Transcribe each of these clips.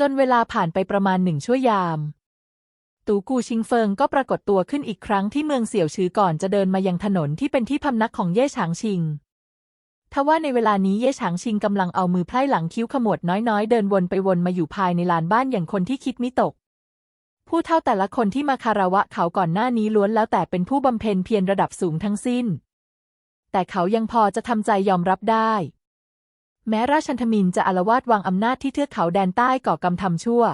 จนเวลาผ่านไปประมาณหนึ่งชั่วยาม ตูกูชิงเฟิงก็ปรากฏตัวขึ้นอีกครั้งที่เมืองเสี่ยวชือก่อนจะเดินมายังถนนที่เป็นที่พำนักของเย่ฉางชิงทว่าในเวลานี้เย่ฉางชิงกำลังเอามือไพร่หลังคิ้วขมวดน้อยๆ เดินวนไปวนมาอยู่ภายในลานบ้านอย่างคนที่คิดมิตก ผู้เท่าแต่ละคนที่มาคารวะเขาก่อนหน้านี้ล้วนแล้วแต่เป็นผู้บำเพ็ญเพียรระดับสูงทั้งสิ้น แต่เขายังพอจะทำใจยอมรับได้ แม้ราชันทมินจะอารวาสวางอำนาจที่เทือกเขาแดนใต้ก่อกรรมทำชั่ว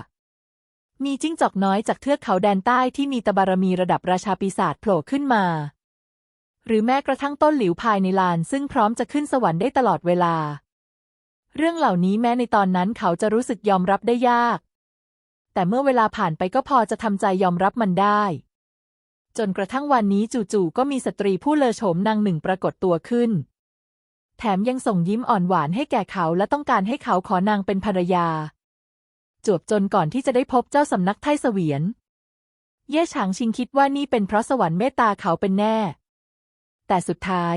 มีจิ้งจอกน้อยจากเทือกเขาแดนใต้ที่มีตบารมีระดับราชาปีศาจโผล่ขึ้นมา หรือแม้กระทั่งต้นหลิวภายในลานซึ่งพร้อมจะขึ้นสวรรค์ได้ตลอดเวลา เรื่องเหล่านี้แม้ในตอนนั้นเขาจะรู้สึกยอมรับได้ยาก แต่เมื่อเวลาผ่านไปก็พอจะทำใจยอมรับมันได้ จนกระทั่งวันนี้จู่ๆก็มีสตรีผู้เลอโฉมนางหนึ่งปรากฏตัวขึ้น แถมยังส่งยิ้มอ่อนหวานให้แก่เขาและต้องการให้เขาขอนางเป็นภรรยา จวบจนก่อนที่จะได้พบเจ้าสำนักไทเสวียน เย่ฉางชิงคิดว่านี่เป็นเพราะสวรรค์เมตตาเขาเป็นแน่ แต่สุดท้าย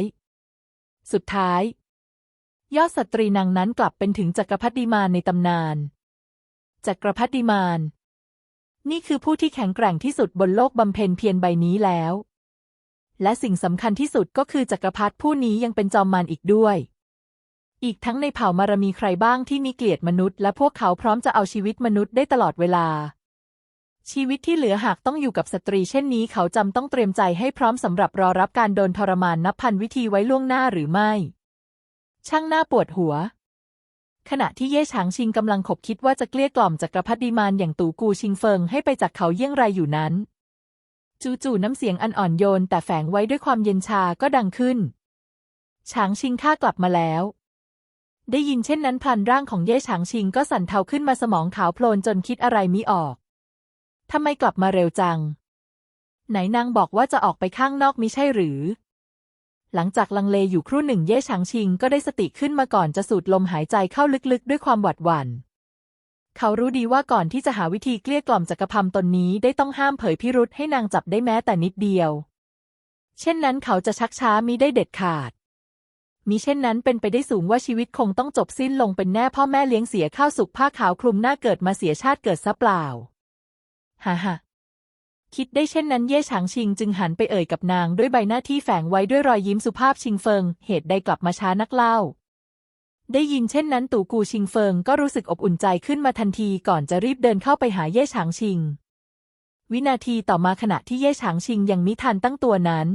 สุดท้าย ยอดสตรีนางนั้นกลับเป็นถึงจักรพรรดิมารในตำนาน จักรพรรดิมาร นี่คือผู้ที่แข็งแกร่งที่สุดบนโลกบำเพ็ญเพียรใบนี้แล้ว และสิ่งสำคัญที่สุดก็คือจักรพรรดิผู้นี้ยังเป็นจอมมารอีกด้วย อีกทั้งในเผ่ามารมีใครบ้างที่มีเกลียดมนุษย์ และพวกเขาพร้อมจะเอาชีวิตมนุษย์ได้ตลอดเวลา ชีวิตที่เหลือหากต้องอยู่กับสตรีเช่นนี้เขาจำต้องเตรียมใจให้พร้อมสำหรับรอรับการโดนทรมานนับพันวิธีไว้ล่วงหน้าหรือไม่ ช่างหน้าปวดหัวขณะที่เย่ฉางชิงกำลังขบคิดว่าจะเกลี้ยกล่อมจักรพรรดิมารอย่างตูกูชิงเฟิงให้ไปจากเขาเยี่ยงไรอยู่นั้น จู่ๆน้ำเสียงอันอ่อนโยนแต่แฝงไว้ด้วยความเย็นชาก็ดังขึ้นฉางชิงข้ากลับมาแล้ว ได้ยินเช่นนั้นพลันร่างของเย่ฉางชิงก็สั่นเทาขึ้นมาสมองขาวโพลนจนคิดอะไรมิออกทำไมกลับมาเร็วจัง ไหนนางบอกว่าจะออกไปข้างนอกมิใช่หรือ หลังจากลังเลอยู่ครู่หนึ่งเย่ฉางชิงก็ได้สติขึ้นมาก่อนจะสูดลมหายใจเข้าลึกๆ ด้วยความหวาดหวัน่น เขารู้ดีว่าก่อนที่จะหาวิธีเกลี้ยกล่อมจักรพรรดิตนนี้ได้ต้องห้ามเผยพิรุษให้นางจับได้แม้แต่นิดเดียว เช่นนั้นเขาจะชักช้ามิได้เด็ดขาด มิเช่นนั้นเป็นไปได้สูงว่าชีวิตคงต้องจบสิ้นลงเป็นแน่พ่อแม่เลี้ยงเสียข้าวสุกผ้าขาวคลุมหน้าเกิดมาเสียชาติเกิดซะเปล่า ฮ่าฮ่าคิดได้เช่นนั้นเย่ฉางชิงจึงหันไปเอ่ยกับนางด้วยใบหน้าที่แฝงไว้ด้วยรอยยิ้มสุภาพชิงเฟิง เหตุใดกลับมาช้านักเล่า ได้ยินเช่นนั้นตู่กูชิงเฟิงก็รู้สึกอบอุ่นใจขึ้นมาทันทีก่อนจะรีบเดินเข้าไปหาเย่ฉางชิง วินาทีต่อมาขณะที่เย่ฉางชิงยังมิทันตั้งตัวนั้น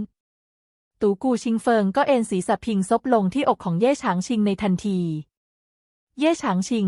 ตู่กูชิงเฟิงก็เอ็นศีรษะพิงซบลงที่อกของเย่ฉางชิงในทันที เย่ฉางชิง